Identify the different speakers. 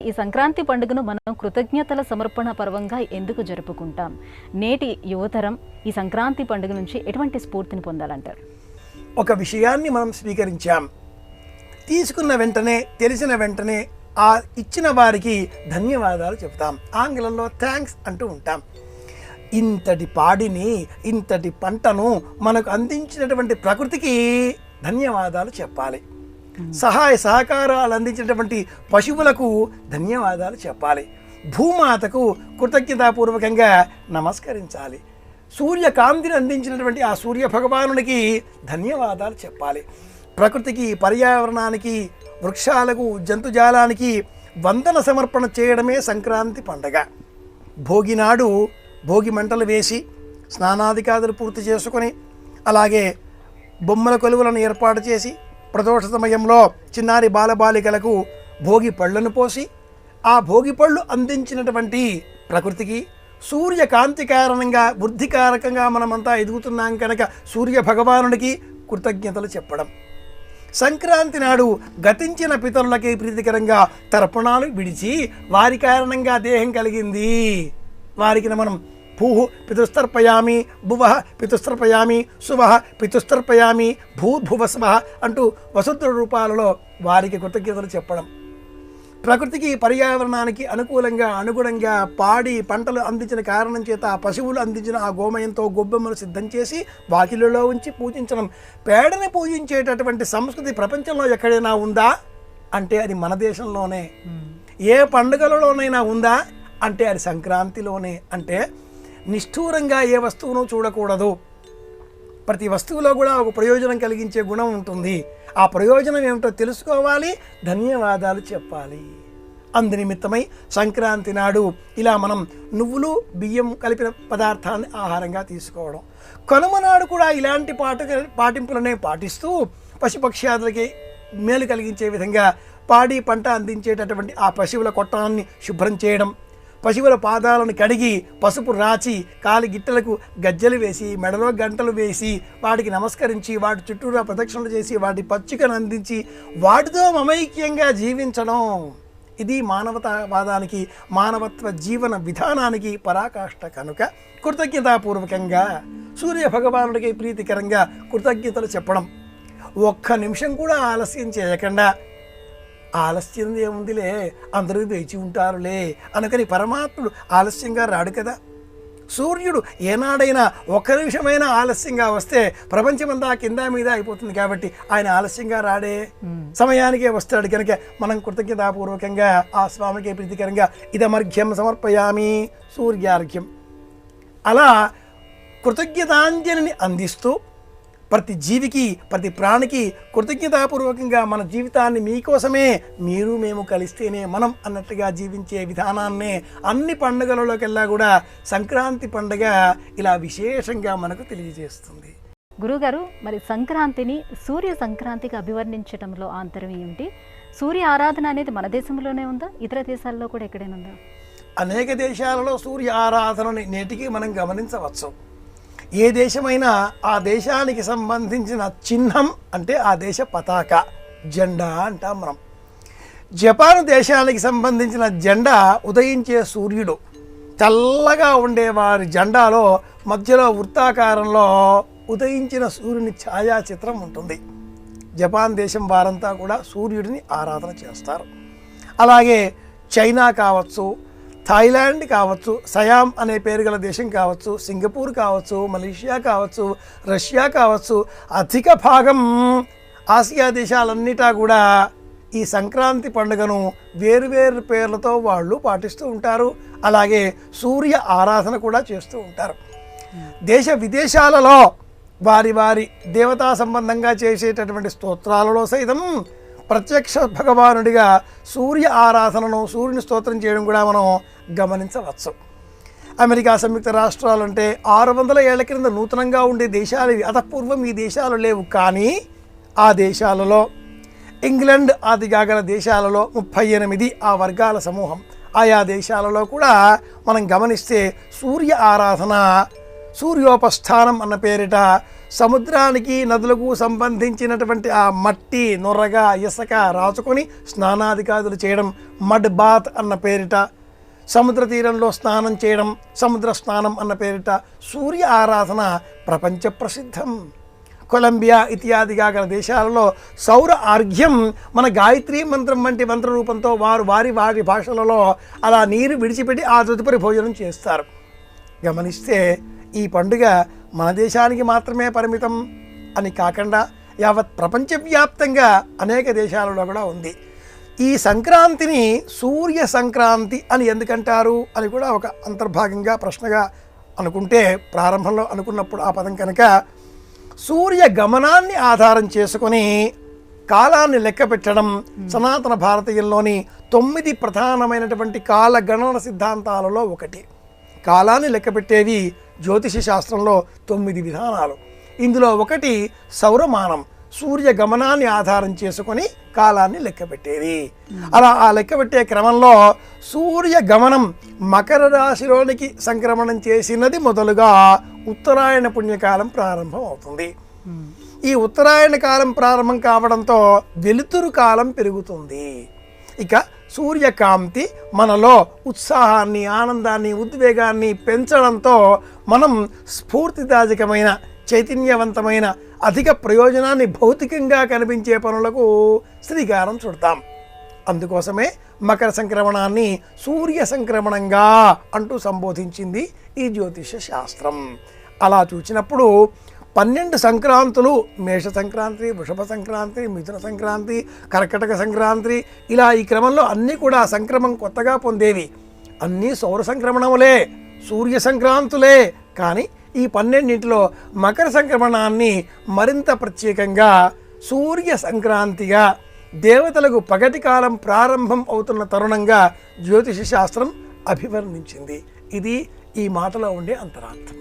Speaker 1: ఈ సంక్రాంతి పండుగను మనం కృతజ్ఞతల సమర్పణ పర్వంగా ఎందుకు జరుపుకుంటాం? నేటి యువతరం ఈ సంక్రాంతి పండుగ నుంచి ఎటువంటి స్ఫూర్తిని పొందాలంటారు?
Speaker 2: ఒక విషయాన్ని మనం స్వీకరించాం. తీసుకున్న వెంటనే తెలిసిన వెంటనే ఆ ఇచ్చిన వారికి ధన్యవాదాలు చెప్తాం ఆంగ్లంలో థ్యాంక్స్ అంటూ ఉంటాం. ఇంతటి పాడిని ఇంతటి పంటను మనకు అందించినటువంటి ప్రకృతికి ధన్యవాదాలు చెప్పాలి. సహాయ సహకారాలు అందించినటువంటి పశువులకు ధన్యవాదాలు చెప్పాలి. భూమాతకు కృతజ్ఞతాపూర్వకంగా నమస్కరించాలి. సూర్యకాంతిని అందించినటువంటి ఆ సూర్య భగవానునికి ధన్యవాదాలు చెప్పాలి. ప్రకృతికి పర్యావరణానికి వృక్షాలకు జంతుజాలానికి వందన సమర్పణ చేయడమే సంక్రాంతి పండగ. భోగి నాడు భోగి మంటలు వేసి స్నానాధికారులు పూర్తి చేసుకొని అలాగే బొమ్మల కొలువులను ఏర్పాటు చేసి ప్రదోష సమయంలో చిన్నారి బాలబాలికలకు భోగి పళ్ళను పోసి ఆ భోగి పళ్ళు అందించినటువంటి ప్రకృతికి సూర్యకాంతి కారణంగా బుద్ధికారకంగా మనమంతా ఎదుగుతున్నాం కనుక సూర్య భగవానుడికి కృతజ్ఞతలు చెప్పడం. సంక్రాంతి నాడు గతించిన పితరులకి ప్రీతికరంగా తర్పణాలు విడిచి వారి కారణంగా దేహం కలిగింది. వారికి మనం భూ పితుస్తర్పయామి భువ పితుస్తర్పయామి శుభ పితుస్తర్పయామి భూర్భువస్వ అంటూ వసుంధర రూపాలలో వారికి కృతజ్ఞతలు చెప్పడం. ప్రకృతికి పర్యావరణానికి అనుకూలంగా అనుగుణంగా పాడి పంటలు అందించిన కారణం చేత ఆ పశువులు అందించిన ఆ గోమయంతో గొబ్బెమ్మలు సిద్ధం చేసి వాకిలిలో ఉంచి పూజించడం. పేడని పూజించేటటువంటి సంస్కృతి ప్రపంచంలో ఎక్కడైనా ఉందా? అంటే అది మన దేశంలోనే. ఏ పండుగలలోనైనా ఉందా? అంటే అది సంక్రాంతిలోనే. అంటే నిష్ఠూరంగా ఏ వస్తువును చూడకూడదు. ప్రతి వస్తువులో కూడా ఒక ప్రయోజనం కలిగించే గుణం ఉంటుంది. ఆ ప్రయోజనం ఏమిటో తెలుసుకోవాలి ధన్యవాదాలు చెప్పాలి. అందునిమిత్తమై సంక్రాంతి నాడు ఇలా మనం నువ్వులు బియ్యం కలిపిన పదార్థాన్ని ఆహారంగా తీసుకోవడం. కనుమ నాడు కూడా ఇలాంటి పాట పాటింపులనే పాటిస్తూ పశుపక్ష్యాదులకి మేలు కలిగించే విధంగా పాడి పంట అందించేటటువంటి ఆ పశువుల కొట్టాన్ని శుభ్రం చేయడం పశువుల పాదాలను కడిగి పసుపు రాచి కాలి గిట్టలకు గజ్జలు వేసి మెడలో గంటలు వేసి వాటికి నమస్కరించి వాటి చుట్టూరా ప్రదక్షిణలు చేసి వాటి పచ్చికను అందించి వాటితో మమైక్యంగా జీవించడం. ఇది మానవతావాదానికి మానవత్వ జీవన విధానానికి పరాకాష్ట కనుక. కృతజ్ఞతాపూర్వకంగా సూర్య భగవానుడికి ప్రీతికరంగా కృతజ్ఞతలు చెప్పడం. ఒక్క నిమిషం కూడా ఆలస్యం చేయకుండా ఆలస్యం ఏముందిలే? అందరూ వేచి ఉంటారులే అనుకని పరమాత్ముడు ఆలస్యంగా రాడు కదా. సూర్యుడు ఏనాడైనా ఒక్క నిమిషమైనా ఆలస్యంగా వస్తే ప్రపంచమంతా కింద మీద అయిపోతుంది కాబట్టి ఆయన ఆలస్యంగా రాడే. సమయానికే వస్తాడు కనుక మనం కృతజ్ఞతాపూర్వకంగా ఆ స్వామికి ప్రీతికరంగా ఇదమర్ఘ్యం సమర్పయామి సూర్యార్ఘ్యం. అలా కృతజ్ఞతాంజలిని అందిస్తూ ప్రతి జీవికి ప్రతి ప్రాణికి కృతజ్ఞతాపూర్వకంగా మన జీవితాన్ని మీకోసమే మీరు మేము కలిస్తేనే మనం అన్నట్టుగా జీవించే విధానాన్నే అన్ని పండుగలలోకెల్లా కూడా సంక్రాంతి పండుగ ఇలా విశేషంగా మనకు తెలియజేస్తుంది.
Speaker 1: గురుగారు మరి సంక్రాంతిని సూర్య సంక్రాంతికి అభివర్ణించడంలో ఆంతరం ఏమిటి? సూర్య ఆరాధన అనేది మన దేశంలోనే ఉందా? ఇతర దేశాల్లో కూడా ఎక్కడైనా ఉందా?
Speaker 2: అనేక దేశాలలో సూర్య ఆరాధనని నేటికి మనం గమనించవచ్చు. ఏ దేశమైనా ఆ దేశానికి సంబంధించిన చిహ్నం అంటే ఆ దేశ పతాక జెండా అంటాం మనం. జపాన్ దేశానికి సంబంధించిన జెండా ఉదయించే సూర్యుడు. తెల్లగా ఉండే వారి జెండాలో మధ్యలో వృత్తాకారంలో ఉదయించిన సూర్యుని ఛాయాచిత్రం ఉంటుంది. జపాన్ దేశం వారంతా కూడా సూర్యుడిని ఆరాధన చేస్తారు. అలాగే చైనా కావచ్చు థాయిలాండ్ కావచ్చు సయాం అనే పేరు గల దేశం కావచ్చు సింగపూర్ కావచ్చు మలేషియా కావచ్చు రష్యా కావచ్చు అధిక భాగం ఆసియా దేశాలన్నిటా కూడా ఈ సంక్రాంతి పండుగను వేరువేరు పేర్లతో వాళ్ళు పాటిస్తూ ఉంటారు. అలాగే సూర్య ఆరాధన కూడా చేస్తూ ఉంటారు. దేశ విదేశాలలో వారి వారి దేవతా సంబంధంగా చేసేటటువంటి స్తోత్రాలలో సైతం ప్రత్యక్ష భగవానుడిగా సూర్య ఆరాధనను సూర్యుని స్తోత్రం చేయడం కూడా మనం గమనించవచ్చు. అమెరికా సంయుక్త రాష్ట్రాలు అంటే ఆరు వందల ఏళ్ళ క్రింద నూతనంగా ఉండే దేశాలు ఇవి. అతపూర్వం ఈ దేశాలు లేవు. కానీ ఆ దేశాలలో ఇంగ్లాండ్ ఆది కాగల దేశాలలో ముప్పై ఎనిమిది ఆ వర్గాల సమూహం. ఆయా దేశాలలో కూడా మనం గమనిస్తే సూర్య ఆరాధన సూర్యోపస్థానం అన్న పేరిట సముద్రానికి నదులకు సంబంధించినటువంటి ఆ మట్టి నొర్రగా ఇసక రాచుకొని స్నానాధికారులు చేయడం మడ్ బాత్ అన్న పేరిట సముద్ర తీరంలో స్నానం చేయడం సముద్ర స్నానం అన్న పేరిట సూర్య ఆరాధన ప్రపంచ ప్రసిద్ధం. కొలంబియా ఇత్యాదిగా గల దేశాలలో సౌర ఆర్ఘ్యం మన గాయత్రి మంత్రం వంటి మంత్ర రూపంతో వారు వారి వారి భాషలలో అలా నీరు విడిచిపెట్టి ఆ తదుపరి భోజనం చేస్తారు. గమనిస్తే ఈ పండుగ మన దేశానికి మాత్రమే పరిమితం అని కాకుండా యావత్ ప్రపంచవ్యాప్తంగా అనేక దేశాలలో కూడా ఉంది. ఈ సంక్రాంతిని సూర్య సంక్రాంతి అని ఎందుకంటారు అని కూడా ఒక అంతర్భాగంగా ప్రశ్నగా అనుకుంటే ప్రారంభంలో అనుకున్నప్పుడు ఆ పదం కనుక సూర్య గమనాన్ని ఆధారం చేసుకొని కాలాన్ని లెక్క పెట్టడం సనాతన భారతీయంలోని తొమ్మిది ప్రధానమైనటువంటి కాల గణన సిద్ధాంతాలలో ఒకటి. కాలాన్ని లెక్కపెట్టేవి జ్యోతిష శాస్త్రంలో తొమ్మిది విధానాలు. ఇందులో ఒకటి సౌరమానం. సూర్య గమనాన్ని ఆధారం చేసుకొని కాలాన్ని లెక్కపెట్టేది. అలా ఆ లెక్కపెట్టే క్రమంలో సూర్య గమనం మకర రాశిలోనికి సంక్రమణం చేసినది మొదలుగా ఉత్తరాయణ పుణ్యకాలం ప్రారంభం అవుతుంది. ఈ ఉత్తరాయణ కాలం ప్రారంభం కావడంతో వెలుతురు కాలం పెరుగుతుంది. ఇక సూర్యకాంతి మనలో ఉత్సాహాన్ని ఆనందాన్ని ఉద్వేగాన్ని పెంచడంతో మనం స్ఫూర్తిదాయకమైన చైతన్యవంతమైన అధిక ప్రయోజనాన్ని భౌతికంగా కనిపించే పనులకు శ్రీకారం చుడతాం. అందుకోసమే మకర సంక్రమణాన్ని సూర్య సంక్రమణంగా అంటూ సంబోధించింది ఈ జ్యోతిష శాస్త్రం. అలా చూసినప్పుడు పన్నెండు సంక్రాంతులు మేష సంక్రాంతి వృషభ సంక్రాంతి మిథున సంక్రాంతి కర్కటక సంక్రాంతి ఇలా ఈ క్రమంలో అన్నీ కూడా సంక్రమం కొత్తగా పొందేవి. అన్నీ సౌర సంక్రమణములే సూర్య సంక్రాంతులే కానీ ఈ పన్నెండింటిలో మకర సంక్రమణాన్ని మరింత ప్రత్యేకంగా సూర్య సంక్రాంతిగా దేవతలకు పగటి కాలం ప్రారంభం అవుతున్న తరుణంగా జ్యోతిష శాస్త్రం అభివర్ణించింది. ఇది ఈ మాటలో ఉండే అంతరార్థం.